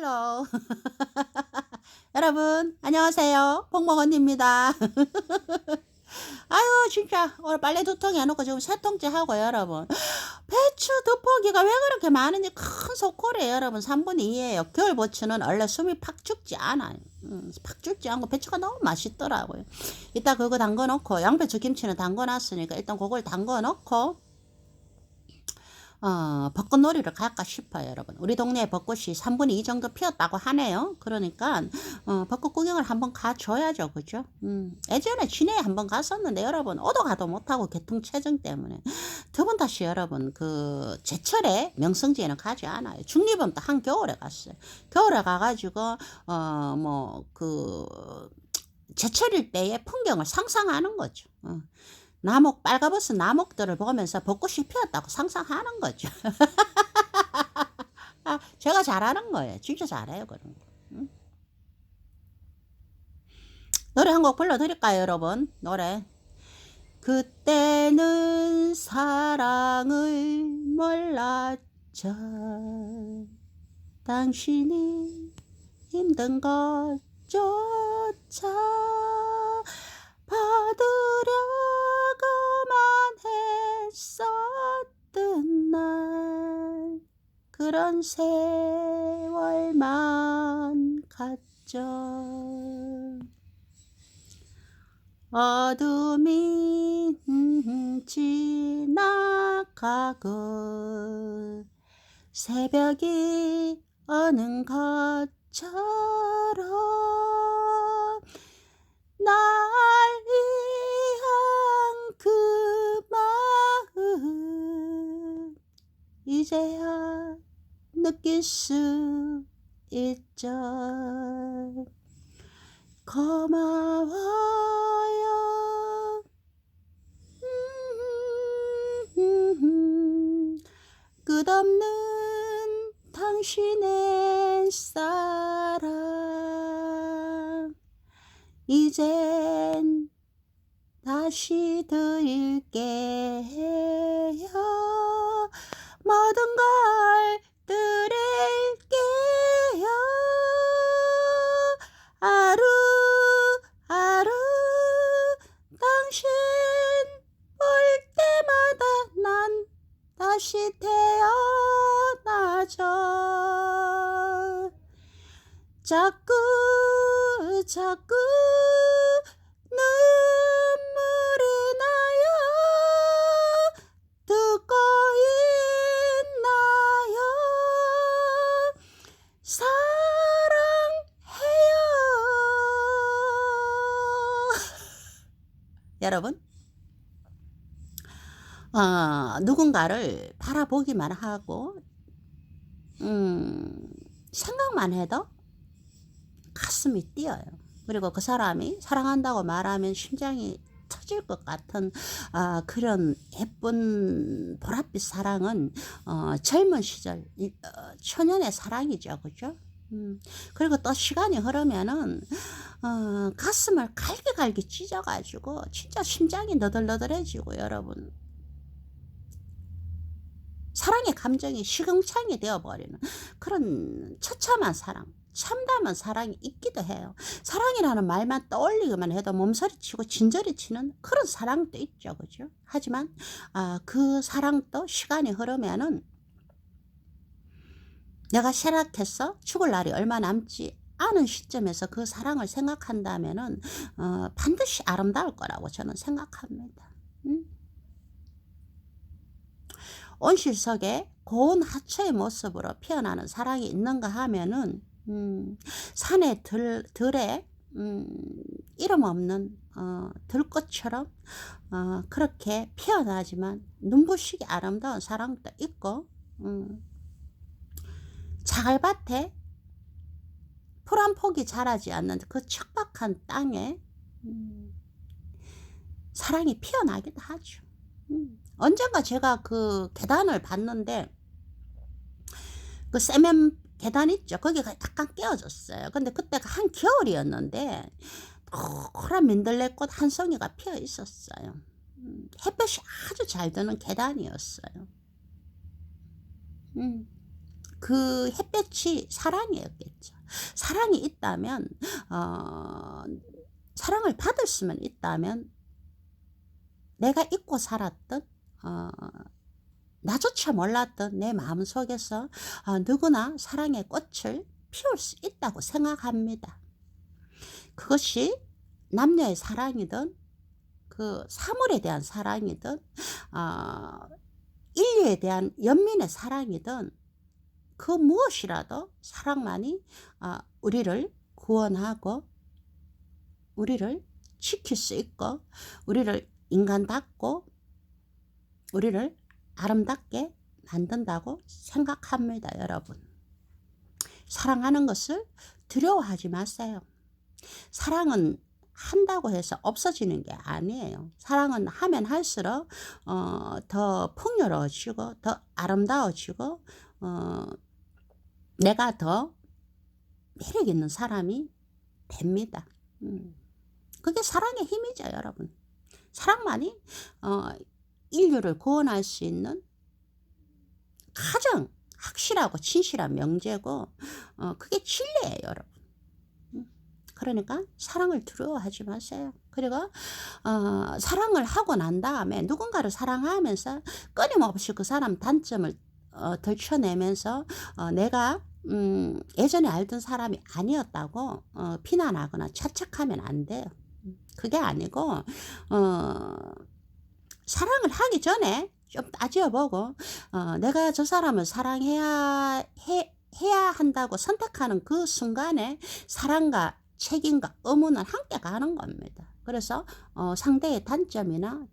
헬로. 여러분, 안녕하세요. 복먹언니입니다. 아유, 진짜, 오늘 빨래 두통 해놓고 지금 세 통째 하고, 여러분. 배추 두포기가 왜 그렇게 많은지 큰 속골이에요, 여러분. 3분의 2예요. 겨울 배추는 원래 숨이 팍 죽지 않아요. 음, 팍 죽지 않고 배추가 너무 맛있더라고요. 이따 그거 담궈 놓고, 양배추 김치는 담궈 놨으니까 일단 그걸 담궈 놓고, 어, 벚꽃놀이를 갈까 싶어요, 여러분. 우리 동네에 벚꽃이 3분의 2 정도 피었다고 하네요. 그러니까, 어, 벚꽃 구경을 한번 가줘야죠, 그죠? 음, 예전에 진해에 한번 갔었는데, 여러분, 오도 가도 못하고 교통체증 때문에. 두 번 다시 여러분, 그, 제철에 명성지에는 가지 않아요. 중립은 또 한겨울에 갔어요. 겨울에 가가지고, 어, 뭐, 그, 제철일 때의 풍경을 상상하는 거죠. 어. 나목 빨가벗은 나목들을 보면서 벚꽃이 피었다고 상상하는 거죠. 아, 제가 잘하는 거예요. 진짜 잘해요 그런 거. 응? 노래 한 곡 불러드릴까요, 여러분? 노래. 그때는 사랑을 몰랐죠. 당신이 힘든 것조차 받으려 그런 세월만 갔죠. 어둠이 지나가고 새벽이 어는 것처럼 날 위한 그 마음 이제야 느낄 수 있죠. 고마워요. 음, 끝없는 당신의 사랑. 이젠 다시 드릴게요. 모든 걸 자꾸 자꾸 눈물이 나요. 듣고 있나요. 사랑해요. 여러분 어, 누군가를 바라보기만 하고 음, 생각만 해도 가슴이 뛰어요. 그리고 그 사람이 사랑한다고 말하면 심장이 터질 것 같은 아, 그런 예쁜 보랏빛 사랑은 어, 젊은 시절 이, 어, 사랑이죠, 그죠? 음, 그리고 또 시간이 흐르면은 어, 가슴을 갈기갈기 찢어가지고 진짜 심장이 너덜너덜해지고 여러분 사랑의 감정이 시궁창이 되어버리는 그런 처참한 사랑, 참담한 사랑이 있기도 해요. 사랑이라는 말만 떠올리기만 해도 몸서리치고 진저리치는 그런 사랑도 있죠, 그죠? 하지만 아, 그 사랑도 시간이 흐르면은 내가 쇠락해서 죽을 날이 얼마 남지 않은 시점에서 그 사랑을 생각한다면은 어, 반드시 아름다울 거라고 저는 생각합니다. 음? 온실속에 고운 하초의 모습으로 피어나는 사랑이 있는가 하면은 음, 산의 들, 들에 음, 이름 없는 어, 들꽃처럼 어, 그렇게 피어나지만 눈부시게 아름다운 사랑도 있고 음, 자갈밭에 풀 한 폭이 자라지 않는 그 척박한 땅에 음, 사랑이 피어나기도 하죠. 음. 언젠가 제가 그 계단을 봤는데 그 세면 계단 있죠. 거기가 약간 깨어졌어요. 근데 그때가 한 겨울이었는데 노란 민들레꽃 한 송이가 피어 있었어요. 음, 햇볕이 아주 잘 드는 계단이었어요. 음, 그 햇볕이 사랑이었겠죠. 사랑이 있다면 어, 사랑을 받을 수만 있다면 내가 잊고 살았던 어, 나조차 몰랐던 내 마음속에서 어, 누구나 사랑의 꽃을 피울 수 있다고 생각합니다. 그것이 남녀의 사랑이든 그 사물에 대한 사랑이든 어, 인류에 대한 연민의 사랑이든 그 무엇이라도 사랑만이 어, 우리를 구원하고 우리를 지킬 수 있고 우리를 인간답고 우리를 아름답게 만든다고 생각합니다, 여러분. 사랑하는 것을 두려워하지 마세요. 사랑은 한다고 해서 없어지는 게 아니에요. 사랑은 하면 할수록 어, 더 풍요로워지고 더 아름다워지고 어, 내가 더 매력 있는 사람이 됩니다. 음. 그게 사랑의 힘이죠, 여러분. 사랑만이 어, 인류를 구원할 수 있는 가장 확실하고 진실한 명제고 어, 그게 진리예요, 여러분. 음. 그러니까 사랑을 두려워하지 마세요. 그리고 어, 사랑을 하고 난 다음에 누군가를 사랑하면서 끊임없이 그 사람 단점을 어, 덜쳐내면서 어, 내가 음, 예전에 알던 사람이 아니었다고 어, 비난하거나 자책하면 안 돼요. 그게 아니고 어, 사랑을 하기 전에 좀 따져보고 어, 내가 저 사람을 사랑해야 해, 해야 한다고 선택하는 그 순간에 사랑과 책임과 의무는 함께 가는 겁니다. 그래서 어, 상대의 단점이나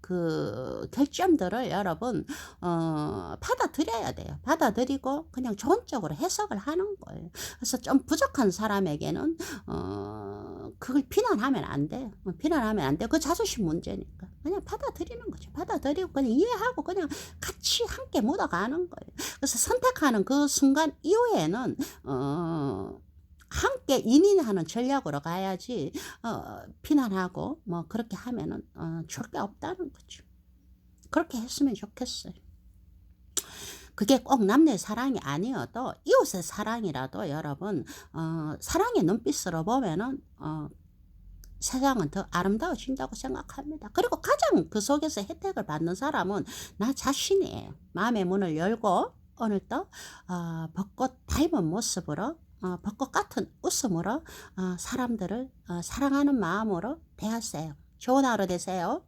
그 결점들을 여러분 어, 받아들여야 돼요. 받아들이고 그냥 좋은 쪽으로 해석을 하는 거예요. 그래서 좀 부족한 사람에게는 어, 그걸 비난하면 안 돼요. 어, 비난하면 안 돼요. 그 자존심 문제니까 그냥 받아들이는 거죠. 받아들이고 그냥 이해하고 그냥 같이 함께 묻어가는 거예요. 그래서 선택하는 그 순간 이후에는 어, 함께 인인하는 전략으로 가야지 어, 비난하고 뭐 그렇게 하면은 어, 좋을 게 없다는 거죠. 그렇게 했으면 좋겠어요. 그게 꼭 남녀의 사랑이 아니어도 이웃의 사랑이라도 여러분 어, 사랑의 눈빛으로 보면은 어, 세상은 더 아름다워진다고 생각합니다. 그리고 가장 그 속에서 혜택을 받는 사람은 나 자신이에요. 마음의 문을 열고 오늘도 어, 벚꽃 닮은 모습으로 어, 벚꽃 같은 웃음으로 어, 사람들을 어, 사랑하는 마음으로 대하세요. 좋은 하루 되세요.